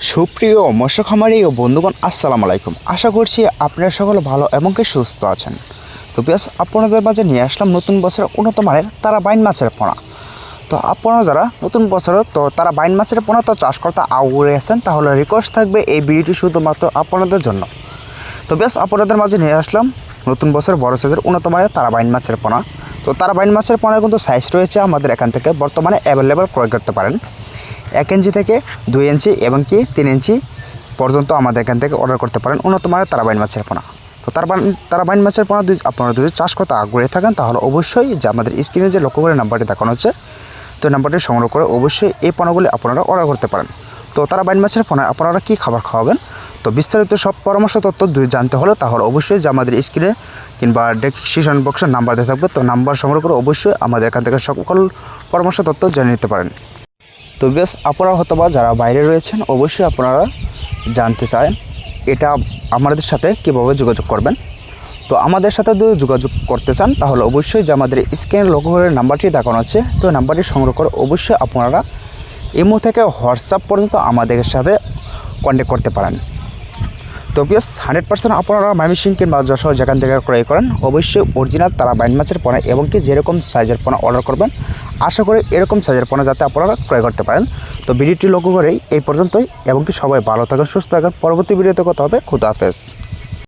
সুপ্রিয় মৎস্য খামারি ও বন্ধুগণ, আসসালামু আলাইকুম। আশা করছি আপনারা সকলে ভালো এবং কি সুস্থ আছেন। তো বেশ আপনাদের মাঝে নিয়ে আসলাম নতুন বছরের উন্নত মানের তারা বাইন মাছের পোনা। তো আপনারা যারা নতুন বছরে তো তারা বাইন মাছের পোনা, তো চাষ করতে আউড়ে আছেন, তাহলে রিকোয়েস্ট থাকবে এই ভিডিওটি শুধুমাত্র আপনাদের জন্য। তো বেশ আপনাদের মাঝে নিয়ে আসলাম নতুন বছর বড় সাইজের উন্নত মানের তারা বাইন মাছের পোনা। তো তারা বাইন মাছের পোনার কিন্তু সাইজ রয়েছে আমাদের এখান থেকে বর্তমানে অ্যাভেলেবেল ক্রয় করতে পারেন। এক ইঞ্চি থেকে দুই ইঞ্চি এবং কি তিন ইঞ্চি পর্যন্ত আমাদের এখান থেকে অর্ডার করতে পারেন উন্নত মানের তারাবাইন মাছের পোনা। তো তারবাইন, তারাবাইন মাছের পোনা যদি আপনারা যদি চাষ করতে আগ্রহী থাকেন, তাহলে অবশ্যই যে আমাদের স্ক্রিনে যে লক্ষ্য করে নাম্বারটি দেখানো হচ্ছে, তো নাম্বারটি সংগ্রহ করে অবশ্যই এই পোনাগুলি আপনারা অর্ডার করতে পারেন। তো তারাবাইন মাছের পোনায় আপনারা কী খাবার খাওয়াবেন? তো বিস্তারিত সব পরামর্শ তথ্য দুই জানতে হলে তাহলে অবশ্যই যে আমাদের স্ক্রিনে কিংবা ডেসক্রিপশন বক্সের নাম্বার দেওয়া থাকবে। তো নাম্বার সংগ্রহ করে অবশ্যই আমাদের এখান থেকে সকল পরামর্শ তথ্য জেনে নিতে পারেন। তো বেশ, আপনারা হয়তো বা যারা বাইরে রয়েছেন, অবশ্যই আপনারা জানতে চান এটা আমাদের সাথে কীভাবে যোগাযোগ করবেন। তো আমাদের সাথে যদি যোগাযোগ করতে চান, তাহলে অবশ্যই যে আমাদের স্ক্রিনের লোক করে নাম্বারটি দেখানো আছে, তো নাম্বারটি সংগ্রহ করে অবশ্যই আপনারা ইমো থেকে হোয়াটসঅ্যাপ পর্যন্ত আমাদের সাথে কন্ট্যাক্ট করতে পারেন। তো পিয়াস হান্ড্রেড পার্সেন্ট আপনারা মাইমিসিং কিংবা যশোর যেখান থেকে ক্রয় করেন, অবশ্যই অরিজিনাল তারা বাইন মাছের পোনা এবং কি যেরকম সাইজের পোনা অর্ডার করবেন, আশা করি এরকম সাইজের পোনা যাতে আপনারা ক্রয় করতে পারেন। তো ভিডিওটি লক্ষ্য করেই এই পর্যন্তই এবং কি সবাই ভালো থাকেন, সুস্থ থাকেন। পরবর্তী ভিডিওতে কথা হবে। খুদা হাফেজ।